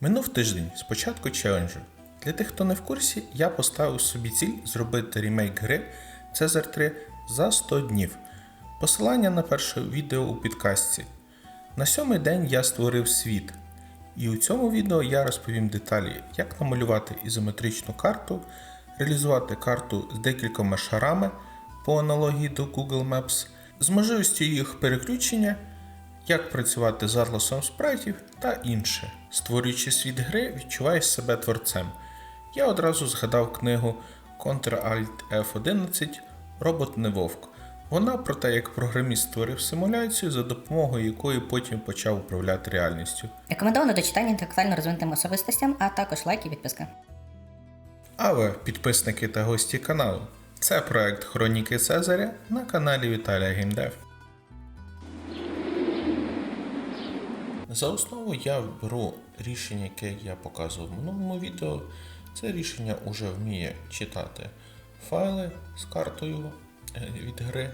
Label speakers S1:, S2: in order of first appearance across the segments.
S1: Минув тиждень з початку челенджу. Для тих, хто не в курсі, я поставив собі ціль зробити ремейк гри Цезар 3 за 100 днів. Посилання на перше відео у підкастці. На сьомий день я створив світ. І у цьому відео я розповім деталі, як намалювати ізометричну карту, реалізувати карту з декількома шарами по аналогії до Google Maps, з можливістю їх переключення, як працювати з атласом спрайтів та інше. Створюючи світ гри, відчуваєш себе творцем. Я одразу згадав книгу Ctrl-Alt F11 Робот не вовк. Вона про те, як програміст створив симуляцію, за допомогою якої потім почав управляти реальністю.
S2: Рекомендовано до читання інтелектуально розвинутим особистостям, а також лайк і підписка.
S1: А ви, підписники та гості каналу, це проект Хроніки Цезаря на каналі Віталія Геймдев. За основу я беру рішення, яке я показував в минулому відео. Це рішення вже вміє читати файли з картою е, від гри.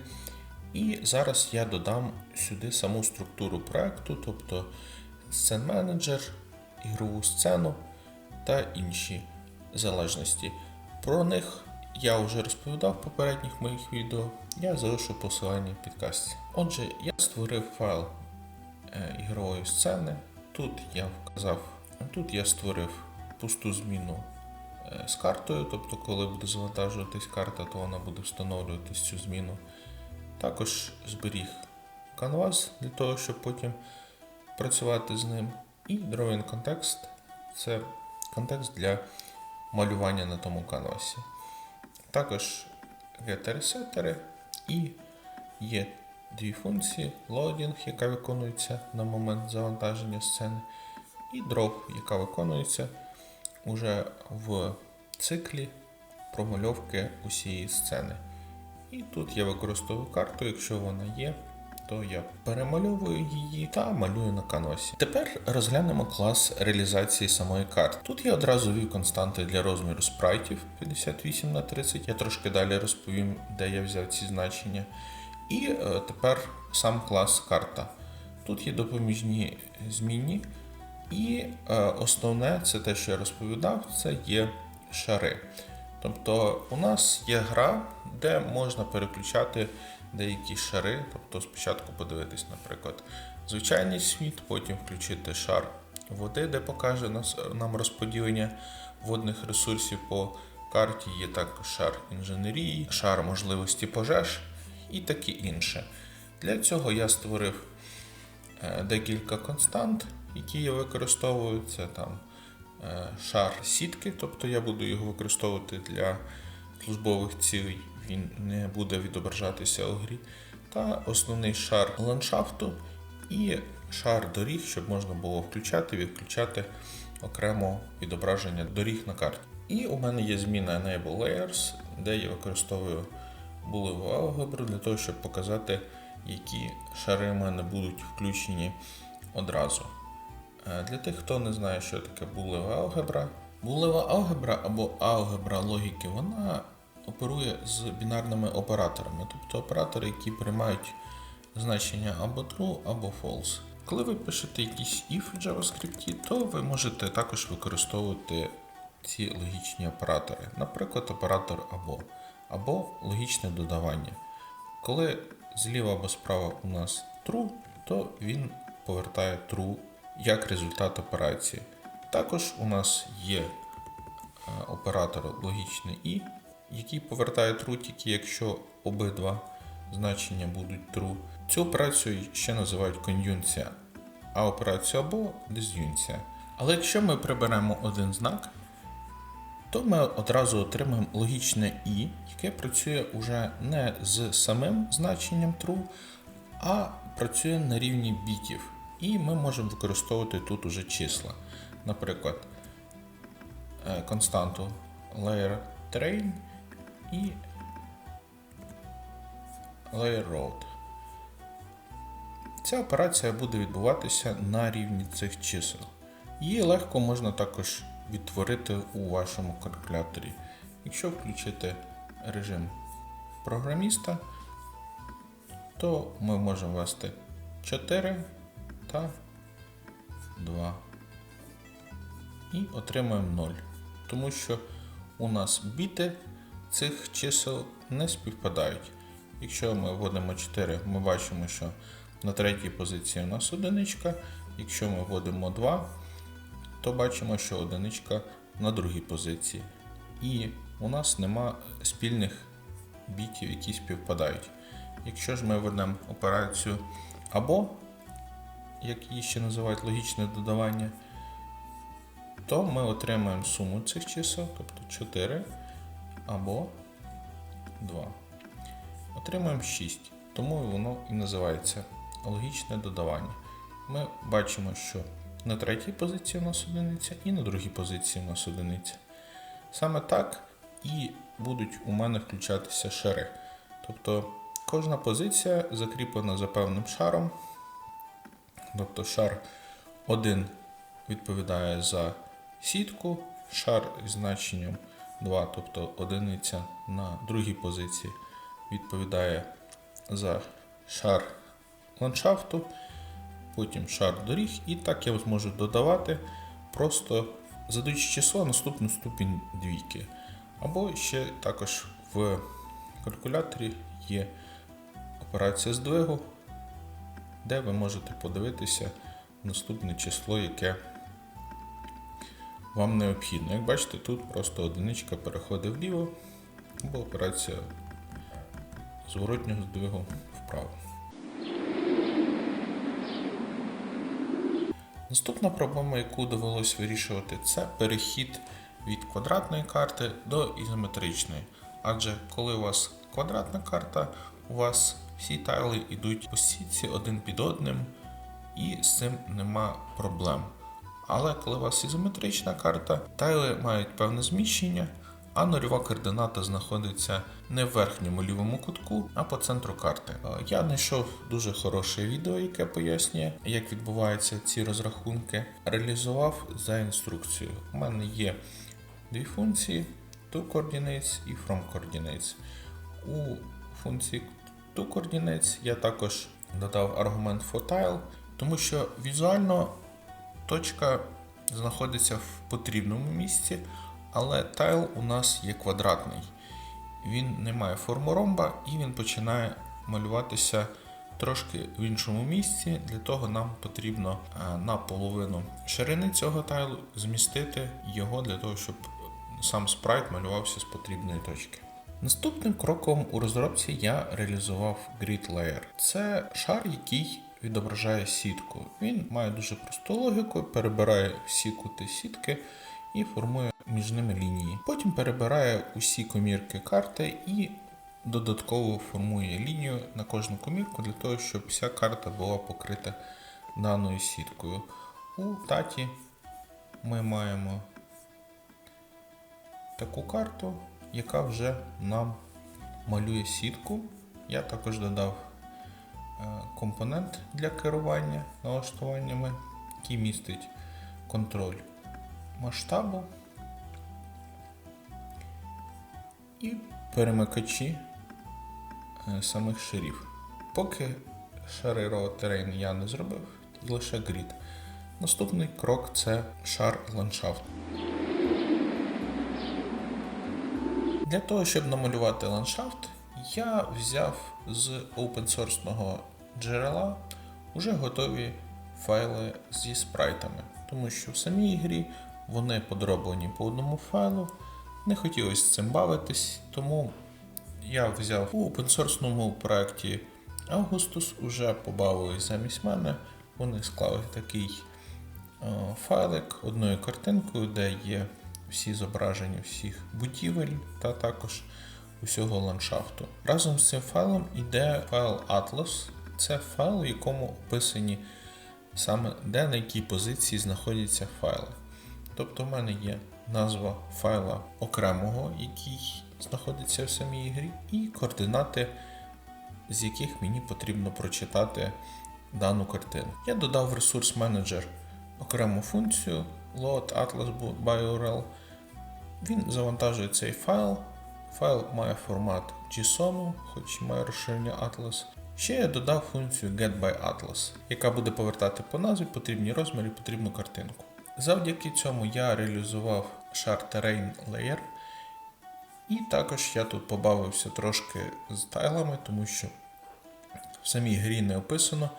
S1: І зараз я додам сюди саму структуру проекту, тобто сцен менеджер, ігрову сцену та інші залежності. Про них я вже розповідав в попередніх моїх відео. Я залишу посилання в підкасті. Отже, я створив файл ігрової сцени. Тут я вказав, тут я створив пусту зміну е, з картою, тобто, коли буде завантажуватись карта, то вона буде встановлюватись цю зміну. Також зберіг канвас для того, щоб потім працювати з ним. І drawing контекст це контекст для малювання на тому канвасі. Також гетери-сетери і є дві функції: loading, яка виконується на момент завантаження сцени, і drop, яка виконується уже в циклі промальовки усієї сцени. І тут я використовую карту, якщо вона є, то я перемальовую її та малюю на канвасі. Тепер розглянемо клас реалізації самої карти. Тут я одразу ввів константи для розміру спрайтів 58 на 30. Я трошки далі розповім, де я взяв ці значення. І е, тепер сам клас карта. Тут є допоміжні змінні. І е, основне, це те, що я розповідав, це є шари. Тобто у нас є гра, де можна переключати деякі шари. Тобто спочатку подивитись, наприклад, звичайний світ, потім включити шар води, де покаже нам розподілення водних ресурсів по карті. Є також шар інженерії, шар можливості пожеж і таке інше. Для цього я створив е, декілька констант, які я використовую. Це там е, шар сітки, тобто я буду його використовувати для службових цілей, він не буде відображатися у грі. Та основний шар ландшафту і шар доріг, щоб можна було включати, відключати окремо відображення доріг на карті. І у мене є зміна Enable Layers, де я використовую булеву алгебру для того, щоб показати, які шари в мене будуть включені одразу. Е, Для тих, хто не знає, що таке булева алгебра. Булева алгебра або алгебра логіки, вона оперує з бінарними операторами, тобто оператори, які приймають значення або true, або false. Коли ви пишете якийсь if в JavaScript, то ви можете також використовувати ці логічні оператори, наприклад, оператор або, або логічне додавання. Коли зліва або справа у нас true, то він повертає true як результат операції. Також у нас є е, оператор логічний і, який повертає true тільки якщо обидва значення будуть true. Цю операцію ще називають кон'юнція, а операцію або диз'юнція. Але якщо ми приберемо один знак, то ми одразу отримаємо логічне і, яке працює уже не з самим значенням true, а працює на рівні бітів. І ми можемо використовувати тут уже числа. Наприклад, е, константу layer train і layer road. Ця операція буде відбуватися на рівні цих чисел. Її легко можна також відтворити у вашому калькуляторі. Якщо включити режим програміста, то ми можемо ввести 4 та 2. і отримаємо 0. Тому що у нас біти цих чисел не співпадають. Якщо ми вводимо 4, ми бачимо, що на третій позиції у нас одиничка. Якщо ми вводимо 2, то бачимо, що одиничка на другій позиції. І у нас нема спільних бітів, які співпадають. Якщо ж ми ведемо операцію або, як її ще називають логічне додавання, то ми отримаємо суму цих чисел, тобто 4 або 2. Отримаємо 6, тому воно і називається логічне додавання. Ми бачимо, що на третій позиції у нас одиниця і на другій позиції у нас одиниця. Саме так і будуть у мене включатися шари. Тобто кожна позиція закріплена за певним шаром. Тобто шар 1 відповідає за сітку, шар із значенням 2, тобто одиниця на другій позиції відповідає за шар ландшафту, потім шар доріг, і так я зможу додавати, просто задаючи число наступну ступінь двійки. Або ще також в калькуляторі є операція здвигу, де ви можете подивитися наступне число, яке вам необхідно. Як бачите, тут просто одиничка переходить вліво, або операція зворотнього здвигу вправо. Наступна проблема, яку довелось вирішувати, це перехід від квадратної карти до ізометричної. Адже коли у вас квадратна карта, у вас всі тайли йдуть по сітці один під одним, і з цим нема проблем. Але коли у вас ізометрична карта, тайли мають певне зміщення, а нульова координата знаходиться не в верхньому лівому кутку, а по центру карти. Е, Я знайшов дуже хороше відео, яке пояснює, як відбуваються ці розрахунки. Реалізував за інструкцією. У мене є дві функції: to coordinates і from coordinates. У функції to coordinates я також додав аргумент for tile, тому що візуально точка знаходиться в потрібному місці, але тайл у нас є квадратний. Він не має форму ромба і він починає малюватися трошки в іншому місці. Для того нам потрібно е, на половину ширини цього тайлу змістити його для того, щоб сам спрайт малювався з потрібної точки. Наступним кроком у розробці я реалізував Grid Layer. Це шар, який відображає сітку. Він має дуже просту логіку, перебирає всі кути сітки і формує між ними лінії. Потім перебирає усі комірки карти і додатково формує лінію на кожну комірку для того, щоб вся карта була покрита даною сіткою. У таті ми маємо таку карту, яка вже нам малює сітку. Я також додав е, компонент для керування налаштуваннями, який містить контроль масштабу і перемикачі е, самих шарів. Поки шари Terrain я не зробив, лише грід. Наступний крок це шар ландшафт. Для того, щоб намалювати ландшафт, я взяв з source джерела вже готові файли зі спрайтами, тому що в самій грі вони подроблені по одному файлу. Не хотілося з цим бавитись, тому я взяв у source проєкті Augustus, уже побавились замість мене. Вони склали такий е, файлик одною картинкою, де є всі зображення всіх будівель та також усього ландшафту. Разом з цим файлом йде файл Atlas. Це файл, в якому описані саме де на якій позиції знаходяться файли. Тобто в мене є назва файла окремого, який знаходиться в самій грі, і координати, з яких мені потрібно прочитати дану картину. Я додав в ресурс менеджер окрему функцію load atlas URL. Він завантажує цей файл. Файл має формат JSON, хоч має розширення Atlas. Ще я додав функцію GetByAtlas, яка буде повертати по назві потрібні розміри, потрібну картинку. Завдяки цьому я реалізував шар Terrain Layer. І також я тут побавився трошки з тайлами, тому що в самій грі не описано,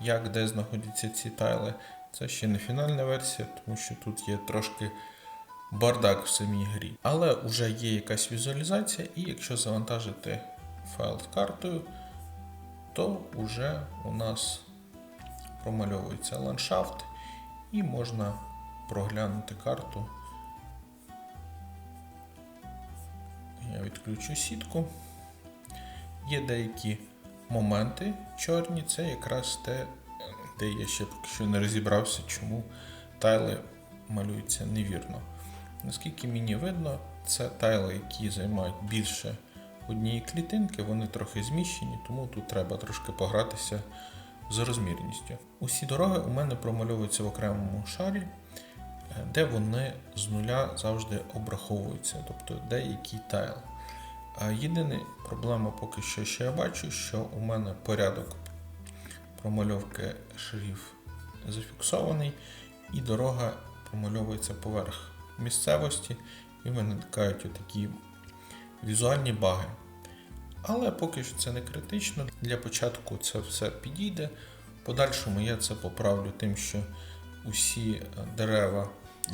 S1: як де знаходяться ці тайли. Це ще не фінальна версія, тому що тут є трошки бардак в самій грі. Але вже є якась візуалізація, і якщо завантажити файл з картою, то вже у нас промальовується ландшафт і можна проглянути карту. Я відключу сітку. Є деякі моменти чорні, це якраз те, де я ще поки що не розібрався, чому тайли малюються невірно. Наскільки мені видно, це тайли, які займають більше однієї клітинки, вони трохи зміщені, тому тут треба трошки погратися з розмірністю. Усі дороги у мене промальовуються в окремому шарі, де вони з нуля завжди обраховуються, тобто деякий тайл. А єдина проблема поки що, що я бачу, що у мене порядок промальовки шарів зафіксований, і дорога промальовується поверх місцевості, і виникають отакі візуальні баги. Але поки що це не критично. Для початку це все підійде. В подальшому я це поправлю тим, що усі е, дерева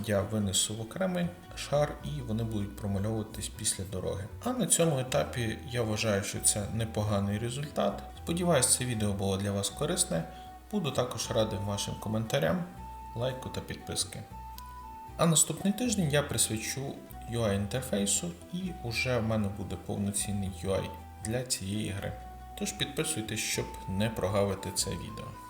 S1: я винесу в окремий шар і вони будуть промальовуватись після дороги. А на цьому етапі я вважаю, що це непоганий результат. Сподіваюсь, це відео було для вас корисне. Буду також радий вашим коментарям, лайку та підписки. А наступний тиждень я присвячу UI інтерфейсу і вже в мене буде повноцінний UI для цієї гри. Тож підписуйтесь, щоб не прогавити це відео.